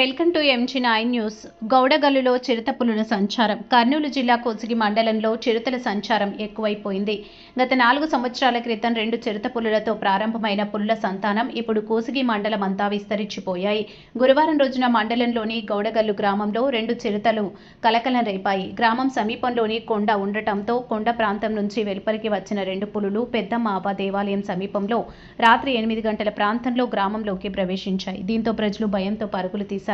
Welcome to MG nine news గౌడగల్లులో చిరుత పులుల సంచారం. కర్నూలు జిల్లా కోసిగి మండలంలో చిరుతల సంచారం ఎక్కువైపోయింది. గత నాలుగు సంవత్సరాల క్రితం రెండు చిరుత పులులతో ప్రారంభమైన పులుల సంతానం ఇప్పుడు కోసిగి మండలం అంతా విస్తరించిపోయాయి. గురువారం రోజున మండలంలోని గౌడగల్లు గ్రామంలో రెండు చిరుతలు కలకలం రేపాయి. గ్రామం సమీపంలోని కొండ ఉండటంతో కొండ ప్రాంతం నుంచి వెలుపలికి వచ్చిన రెండు పులులు పెద్దమ్మావ దేవాలయం సమీపంలో రాత్రి ఎనిమిది గంటల ప్రాంతంలో గ్రామంలోకి ప్రవేశించాయి. దీంతో ప్రజలు భయంతో పరుగులు తీశారు.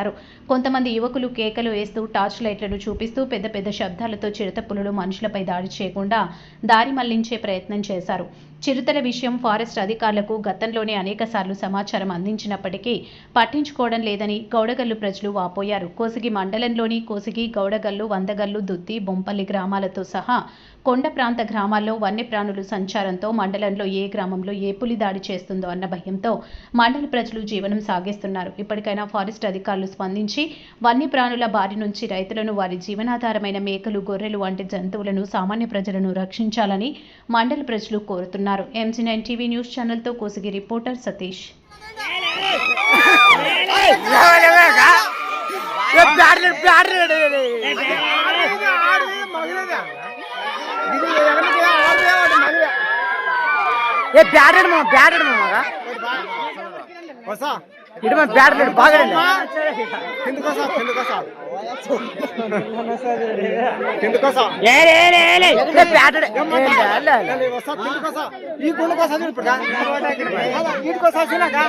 కొంతమంది యువకులు కేకలు వేస్తూ టార్చ్ లైట్లను చూపిస్తూ పెద్ద పెద్ద శబ్దాలతో చిరుత పులులు మనుషులపై దాడి చేయకుండా దారి మళ్ళించే ప్రయత్నం చేశారు. చిరుతల విషయం ఫారెస్ట్ అధికారులకు గతంలోనే అనేక సమాచారం అందించినప్పటికీ పట్టించుకోవడం లేదని గౌడగల్లు ప్రజలు వాపోయారు. కోసిగి మండలంలోని కోసిగి గౌడగల్లు వందగల్లు దుద్ది బొంపల్లి గ్రామాలతో సహా కొండ ప్రాంత గ్రామాల్లో వన్యప్రాణులు సంచారంతో మండలంలో ఏ గ్రామంలో ఏ పులి దాడి చేస్తుందో అన్న భయంతో మండల ప్రజలు జీవనం సాగిస్తున్నారు. ఇప్పటికైనా ఫారెస్ట్ అధికారులు స్పందించి వన్యప్రాణుల బారి నుంచి రైతులను వారి జీవనాధారమైన మేకలు గొర్రెలు వంటి జంతువులను సామాన్య ప్రజలను రక్షించాలని మండల ప్రజలు కోరుతున్నారు. ఎంజీ నైన్ టీవీ న్యూస్ ఛానల్తో కోసిగి రిపోర్టర్ సతీష్. ఏ బ్యాడెడ్ మా బ్యాడెడ్ మా వసా ఇటు మా బ్యాటెడ్ బాగా కిందకోసా కిందకోసా కిందకోసా ఏ లే లే లే ఏ బ్యాటెడ్ వసా కిందకోసా ఈ గుండెకోసా చూడు ఇప్పుడు వీటికోసా చూడగా